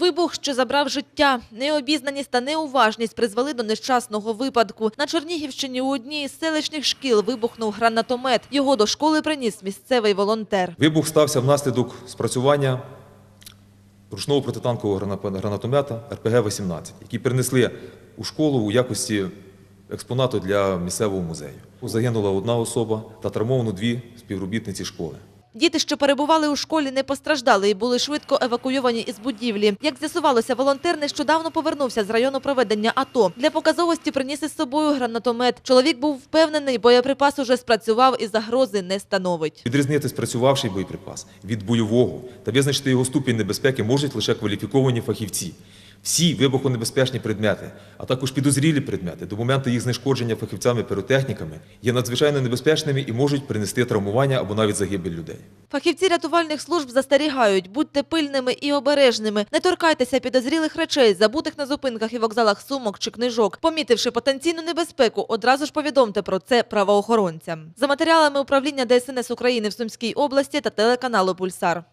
Вибух, що забрав життя, необізнаність та неуважність призвели до нещасного випадку. На Чернігівщині у одній із селищних шкіл вибухнув гранатомет. Його до школи приніс місцевий волонтер. Вибух стався внаслідок спрацювання ручного протитанкового гранатомета РПГ-18, який перенесли у школу у якості експонату для місцевого музею. Загинула одна особа та травмовано дві співробітниці школи. Діти, що перебували у школі, не постраждали і були швидко евакуйовані із будівлі. Як з'ясувалося, волонтер нещодавно повернувся з району проведення АТО. Для показовості приніс із собою гранатомет. Чоловік був впевнений, боєприпас уже спрацював і загрози не становить. Відрізнити спрацювавший боєприпас від бойового та визначити його ступінь небезпеки можуть лише кваліфіковані фахівці. Всі вибухонебезпечні предмети, а також підозрілі предмети до моменту їх знешкодження фахівцями-піротехніками є надзвичайно небезпечними і можуть принести травмування або навіть загибель людей. Фахівці рятувальних служб застерігають, будьте пильними і обережними. Не торкайтеся підозрілих речей, забутих на зупинках і вокзалах сумок чи книжок. Помітивши потенційну небезпеку, одразу ж повідомте про це правоохоронцям. За матеріалами управління ДСНС України в Сумській області та телеканалу Пульсар.